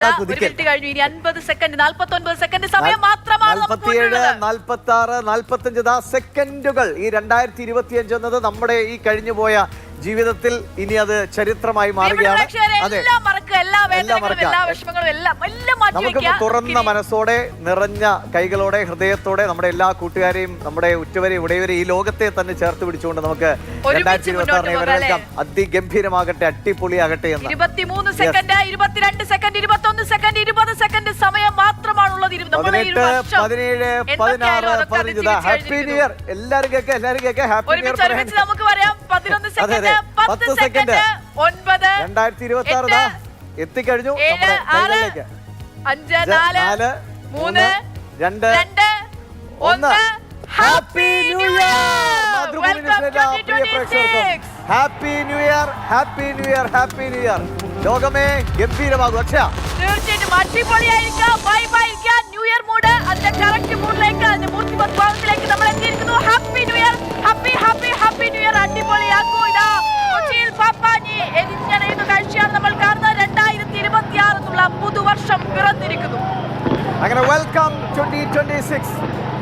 ഒരു കുതിക്കൽ. മിനിറ്റ് കഴിഞ്ഞു ഇനി അൻപത് സെക്കൻഡ് നാൽപ്പത്തി ഒൻപത് സെക്കൻഡ് സമയം മാത്രമാണ് നമുക്ക് നാൽപ്പത്തിയേഴ് മുന്നിലുള്ളത്. നാൽപ്പത്തി ആറ് നാൽപ്പത്തഞ്ച് ദാ സെക്കൻഡുകൾ ഈ രണ്ടായിരത്തി ഇരുപത്തി അഞ്ച് എന്നത് നമ്മുടെ ഈ കഴിഞ്ഞുപോയ ജീവിതത്തിൽ ഇനി അത് ചരിത്രമായി മാറുകയാണ് അതെ മറക്കുക എല്ലാ വേദനകളും എല്ലാ വിഷമങ്ങളും എല്ലാം എല്ലാം മാറ്റി നമുക്ക് തുറന്ന മനസ്സോടെ നിറഞ്ഞ കൈകളോടെ ഹൃദയത്തോടെ നമ്മുടെ എല്ലാ കൂട്ടുകാരെയും നമ്മുടെ ഉറ്റവരെയും ഉടയവരെയും ഈ ലോകത്തെ തന്നെ ചേർത്ത് പിടിച്ചുകൊണ്ട് നമുക്ക് രണ്ടായിരത്തി ഇരുപത്തി ആറിനെ വരവേൽക്കാം അതിഗംഭീരമാകട്ടെ അട്ടിപ്പൊളിയാകട്ടെ എന്ന്. ഇരുപത്തിമൂന്ന് സെക്കൻഡ് ഇരുപത്തിരണ്ട് സെക്കൻഡ് ഇരുപത്തൊന്ന് സെക്കൻഡ് ഇരുപത് സെക്കൻഡ് സമയം മാത്രമാണുള്ളത് പതിനെട്ട് പതിനേഴ് പതിനാറ് പതിനഞ്ച്. ഹാപ്പി ന്യൂ ഇയർ എല്ലാവരും കേൾക്കാം എല്ലാവരും കേൾക്കാം ഹാപ്പി ന്യൂ ഇയർ നമുക്ക് പറയാം. പതിനൊന്ന് സെക്കൻഡ്. പത്ത് സെക്കൻഡ്. ഒൻപത് രണ്ടായിരത്തി ഇരുപത്തി ആറ് എത്തിക്കഴിഞ്ഞു ഏഴ് നമ്മുടെ ആറ് അഞ്ച് അഞ്ച്, നാല് നാല് മൂന്ന് രണ്ട് ഒന്ന്. Happy new year happy new year happy new year happy new year ലോകമേ ഗംഭീരമാകും. അക്ഷയ. തീർച്ചയായിട്ടും അടിപൊളിയായിരിക്കാം. ബൈ ആയിരിക്കാം അങ്ങനെ വെൽക്കം ട്വന്റി ട്വന്റി സിക്സ്